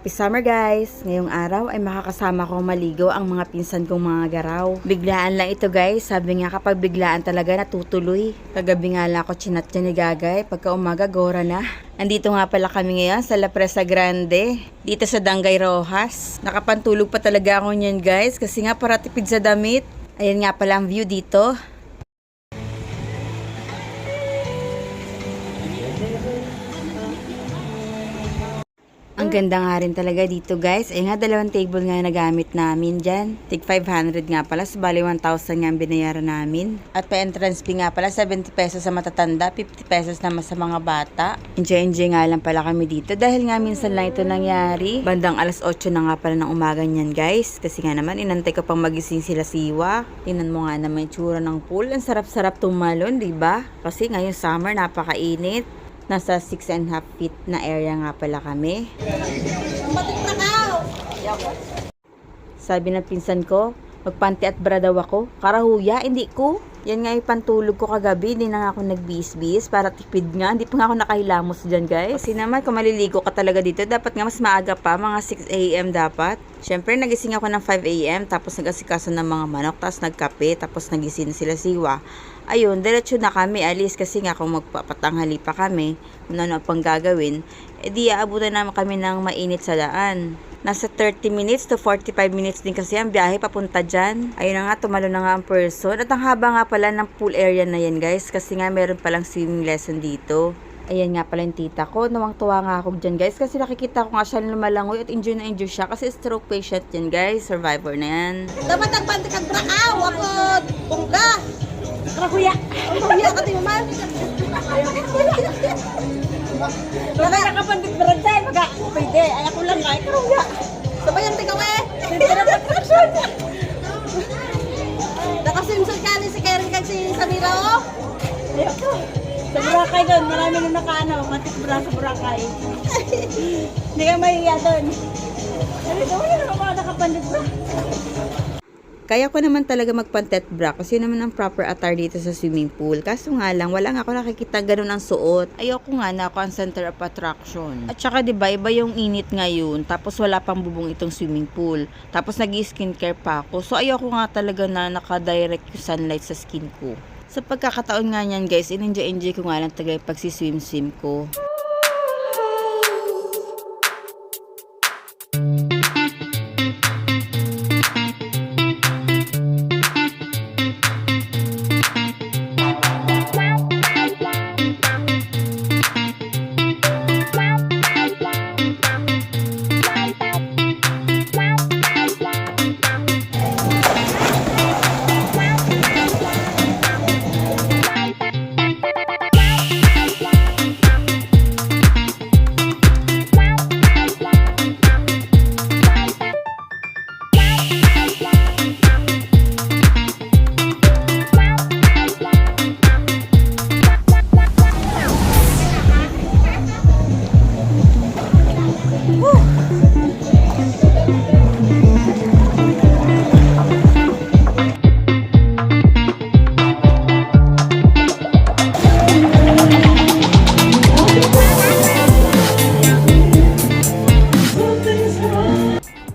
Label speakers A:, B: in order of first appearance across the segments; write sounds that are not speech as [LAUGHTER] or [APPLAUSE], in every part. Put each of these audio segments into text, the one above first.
A: Happy summer guys! Ngayong araw ay makakasama kong maligo ang mga pinsan kong mga garaw. Biglaan lang ito guys. Sabi nga kapag biglaan talaga natutuloy. Kagabi nga lang ako chinat niya ni Gagay. Pagka umaga, gora na. Andito nga pala kami ngayon sa La Presa Grande. Dito sa Dangay Rojas. Nakapantulog pa talaga ako niyan guys. Kasi nga para tipid sa damit. Ayan nga pala ang view dito. Ang ganda nga rin talaga dito guys. Eh nga dalawang table nga nagamit namin dyan. Tig 500 nga pala. So bali 1,000 nga binayaran namin. At pa entrance fee nga pala 70 pesos sa matatanda. 50 pesos naman sa mga bata. Enjoy enjoy nga lang pala kami dito. Dahil nga minsan lang ito nangyari. Bandang alas 8 na nga pala ng umaga niyan guys. Kasi nga naman inantay ko pang magising sila siwa. Tingnan mo nga naman yung tsura ng pool. Ang sarap-sarap tumalon, di ba? Kasi ngayong summer napakainit. Nasa 6 and half feet na area nga pala kami. Sabi ng pinsan ko, magpanti at bra daw ako. Karahuya, hindi ko. Yan nga yung pantulog ko kagabi, hindi na nga ako nagbis-bis para tipid nga. Hindi pa nga ako nakahilamos dyan guys. Kasi naman, kung maliligo ka talaga dito, dapat nga mas maaga pa, mga 6 a.m. dapat. Siyempre, nagising ako ng 5 a.m. Tapos nag-asikaso ng mga manok, tapos nagkape, tapos nagising sila siwa. Ayun, diretso na kami alis kasi nga kung magpapatanghali pa kami, kung ano pang gagawin, edi aabutan naman kami ng mainit sa daan. Nasa 30 minutes to 45 minutes din kasi ang biyahe papunta dyan. Ayun na nga, tumalo na nga ang person. At ang haba nga pala ng pool area na yan guys, kasi nga meron palang swimming lesson dito. Ayan nga pala yung tita ko. Nawang-tuwa nga ako dyan guys. Kasi nakikita ko nga siya lumalangoy at enjoy na enjoy siya. Kasi stroke patient yan guys. Survivor na yan.
B: Dapat ang pantik ang brakaw, ako, bungga. Rakuya. Rakuya ka tayo man. Baka nakapandik barangay, baka pwede. Ay ako lang ay karuya. Sabayan tika we. Nakasimsol ka ni si Karen kag si Samira oh.
C: Ayoko. Sa Boracay doon, marami na nakaano, matik bra sa Boracay. Hindi ka mahiya doon. Sabi ko, wala naman mga nakapandig bra.
A: Kaya ko naman talaga magpantet bra kasi naman ang proper attire dito sa swimming pool. Kaso nga lang, wala nga ako nakikita ganun ang suot. Ayoko nga na ako ang center of attraction. At saka 'di ba iba yung init ngayon, tapos wala pang bubong itong swimming pool. Tapos nag-skincare pa ako. So ayoko nga talaga na naka-direct yung sunlight sa skin ko. Sa pagkakataon nga niyan guys, in-enjoy-enjoy ko nga lang talaga yung pagsiswim-swim ko.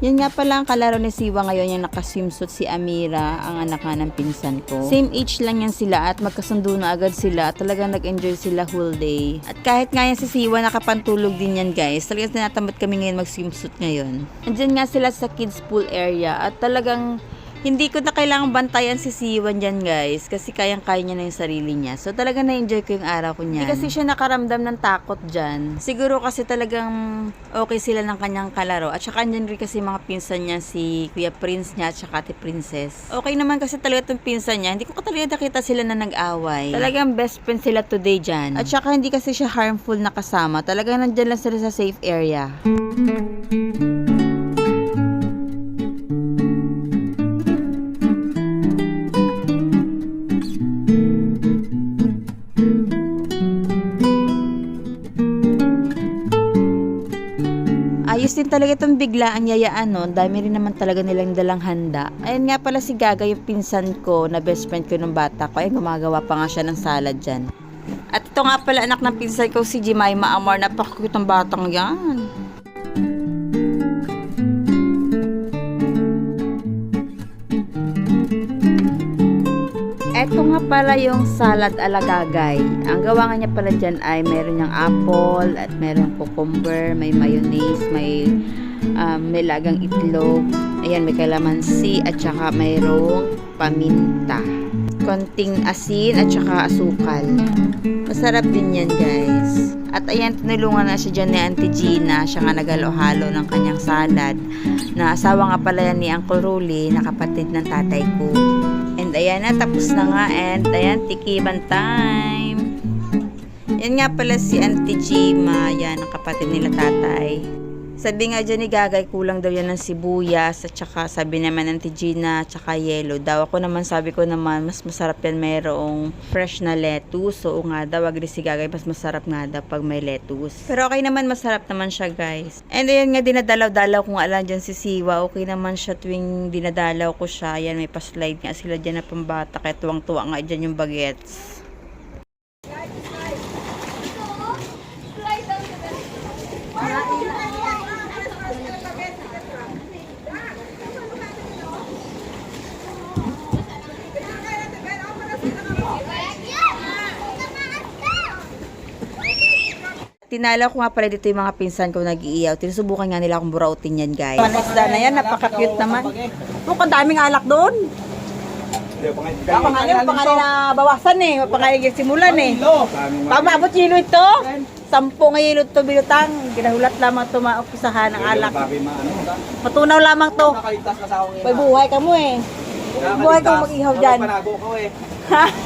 A: Yan nga pala ang kalaro ni Siwa ngayon yung nakaswimsuit si Amira, ang anak nga ng pinsan ko. Same age lang yan sila at magkasundo na agad sila talagang nag-enjoy sila whole day. At kahit nga yan si Siwa nakapantulog din yan guys, talagang tinatamad kami ngayon mag-swimsuit ngayon. Andyan nga sila sa kids pool area at talagang hindi ko na kailangang bantayan si Siwan dyan guys kasi kayang-kaya niya na yung sarili niya. So talaga na-enjoy ko yung araw ko niyan. Hindi kasi siya nakaramdam ng takot dyan. Siguro kasi talagang okay sila ng kanyang kalaro. At saka andyan rin kasi mga pinsan niya si Kuya Prince niya at saka Ate Princess. Okay naman kasi talaga itong pinsan niya. Hindi ko talaga nakita sila na nag-away. Talagang best friend sila today dyan. At saka hindi kasi siya harmful na kasama. Talagang nandyan lang sila sa safe area. Ayos talaga itong biglaan yayaan no. Dami rin naman talaga nilang dalang handa. Ayun nga pala si Gaga yung pinsan ko na best friend ko nung bata ko. Ay gumagawa pa nga siya ng salad dyan. At ito nga pala anak ng pinsan ko si Jemima Amor. Napakakutang batang yan. Pala yung salad alagagay. Ang gawa niya pala dyan ay meron niyang apple at meron cucumber, may mayonnaise, may um, may lagang itlog. Ayan, may kalamansi at saka mayroong paminta. Konting asin at saka asukal. Masarap din yan, guys. At ayan, tinulungan na siya dyan ni Auntie Gina. Siya nga nagalo-halo ng kanyang salad. Na asawa nga pala yan ni Uncle Rolly, na kapatid ng tatay ko. Ayan na, tapos na nga. And ayan, tikiman time. Yan nga pala si Auntie Gima. Yan, ang kapatid nila tatay. Sabi nga dyan ni Gagay, kulang daw yan ng sibuyas at saka sabi naman ng Gina at saka yellow daw. Ako naman sabi ko naman, mas masarap yan mayroong fresh na lettuce. So nga daw, agree si Gagay, mas masarap nga daw pag may lettuce. Pero okay naman, masarap naman siya guys. And ayan nga, dinadalaw-dalaw ko nga alam dyan si Siwa. Okay naman siya tuwing dinadalaw ko siya. Ayan, may pa-slide nga sila dyan na pambata. Kaya tuwang-tuwa nga dyan yung bagets. Tinalaw ko nga pala dito yung mga pinsan ko nag-iiyaw. Tinusubukan nga nila akong burautin yan, guys.
C: Isda na yan, napaka-cute naman. Mukhang daming alak doon. Pangalan, pangalan na bawasan eh. Pangalan simulan eh. Pamabot kilo ito. Sampo nga kilo ito binutang. Ginahulat lamang ito maumpisahan ng alak. Matunaw lamang to. May buhay ka mo eh. Buhay ka mag-ihaw dyan.
B: Walang panago ka eh.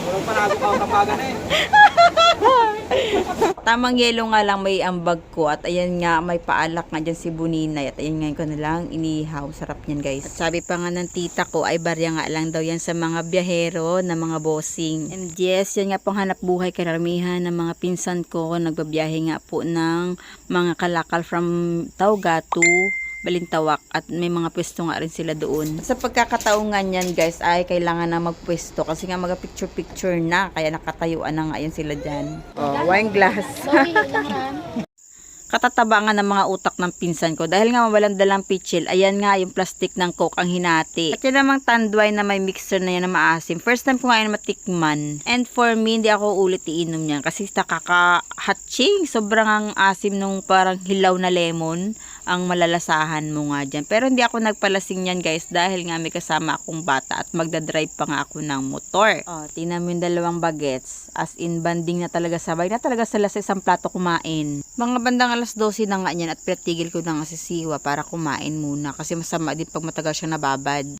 B: Walang panago ka kapagan eh. [LAUGHS]
A: Tamang yelo nga lang may ambag ko at ayan nga may paalak nga dyan si Buninay at ayan nga ko na lang inihaw. Sarap yan guys. At sabi pa nga ng tita ko ay barya nga lang daw yan sa mga biyahero na mga bossing. And yes, yan nga pong hanap buhay karamihan ng mga pinsan ko. Nagbabiyahe nga po ng mga kalakal from Tauga to Balintawak at may mga pwesto nga rin sila doon. Sa pagkakataon nga niyan guys ay kailangan na magpwesto kasi nga mga picture picture na kaya nakatayuan na nga yan sila dyan. Oh, wine glass. [LAUGHS] Katataba nga ng mga utak ng pinsan ko. Dahil nga mawalang dalang pitchil ayan nga yung plastic ng coke ang hinati. At yan namang tanduay na may mixer na yan na maasim. First time ko nga yun matikman. And for me hindi ako ulit iinom yan kasi nakaka-hatching sobrang ang asim nung parang hilaw na lemon ang malalasahan mo nga dyan. Pero hindi ako nagpalasing yan guys dahil nga may kasama akong bata at magdadrive pa nga ako ng motor. O, tingnan mo yung dalawang bagets. As in, banding na talaga sabay na talaga sila sa isang plato kumain. Mga bandang alas 12 na nga yan at pinatigil ko na nga si Siwa para kumain muna kasi masama din pag matagal siya nababad.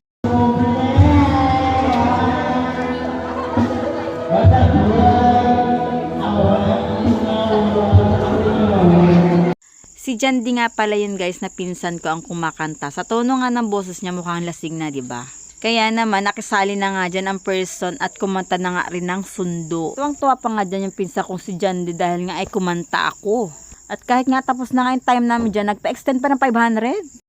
A: Si Jandy nga pala yun guys na pinsan ko ang kumakanta. Sa tono nga ng boses niya mukhang lasing na, 'di ba? Kaya naman, nakisali na nga dyan ang person at kumanta na nga rin ng sundo. Tuwang-tuwa pa nga dyan yung pinsa kong si Jandy dahil nga ay kumanta ako. At kahit nga tapos na nga yung time namin dyan, nagpa-extend pa ng 500.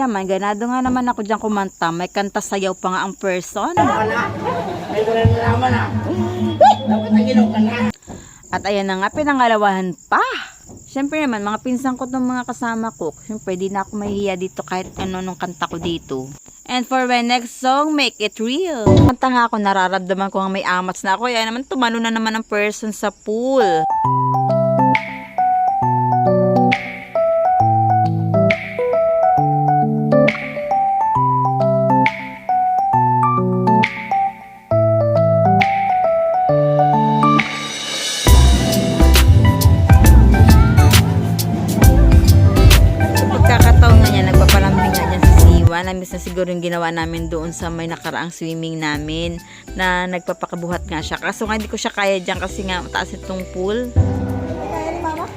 A: Naman, ganado nga naman ako dyan kumanta. May kanta sayaw pa nga ang person. At ayan na nga, pinangalawahan pa. Siyempre naman, mga pinsan ko itong mga kasama ko. Siyempre, di na ako mahihiya dito kahit ano nung kanta ko dito. And for my next song, Make It Real. Kanta nga ako, nararamdaman ko nga may amats na ako. Kaya naman, tumano na naman ang person sa pool. Siguro yung ginawa namin doon sa may nakaraang swimming namin na nagpapakabuhat nga siya. Kaso nga hindi ko siya kaya dyan kasi nga mataas itong pool.
C: Kaya ni mama?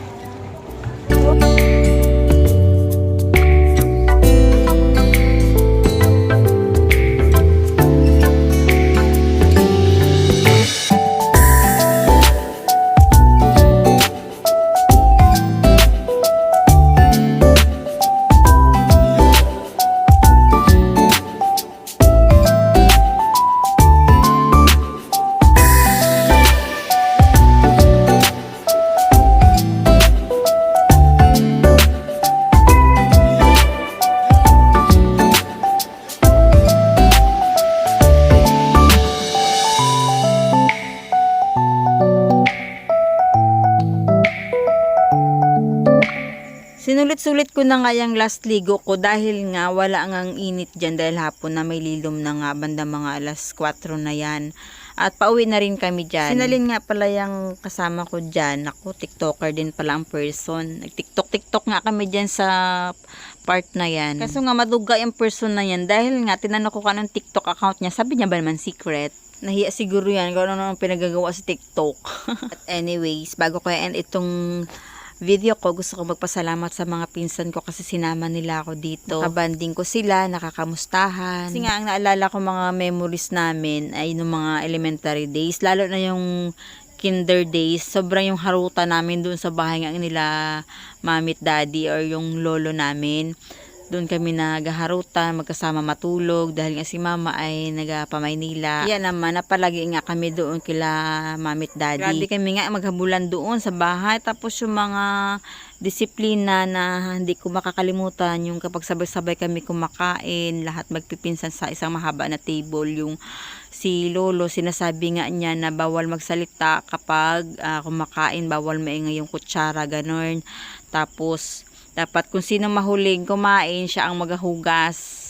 A: Sinulit-sulit ko na nga yung last ligo ko dahil nga wala ngang init dyan dahil hapon na may lilom na nga banda mga alas 4 na yan. At pauwi na rin kami dyan. Sinalin nga pala yung kasama ko dyan. Ako, tiktoker din pala ang person. Nag-tiktok-tiktok nga kami dyan sa part na yan. Kaso nga maduga yung person na yan dahil nga tinanong ko kanong tiktok account niya. Sabi niya ba naman secret? Nahiya siguro yan kung ano naman pinagagawa sa TikTok. [LAUGHS] At anyways, bago ko end itong video ko, gusto ko magpasalamat sa mga pinsan ko kasi sinama nila ako dito. Nakabanding ko sila, nakakamustahan. Kasi nga, ang naalala ko mga memories namin ay yung mga elementary days, lalo na yung kinder days, sobrang yung haruta namin doon sa bahay nga nila mamit daddy or yung lolo namin. Doon kami nagaharutan, magkasama matulog dahil nga si mama ay nagapamaynila. Kaya naman, napalagi nga kami doon kila mamit daddy. Grabe kami nga maghabulan doon sa bahay. Tapos yung mga disiplina na hindi ko makakalimutan, yung kapag sabay-sabay kami kumakain, lahat magpipinsan sa isang mahaba na table, yung si Lolo, sinasabi nga niya na bawal magsalita kapag ah, kumakain, bawal maingay yung kutsara, ganon. Tapos, dapat kung sino mahuling kumain, siya ang maghugas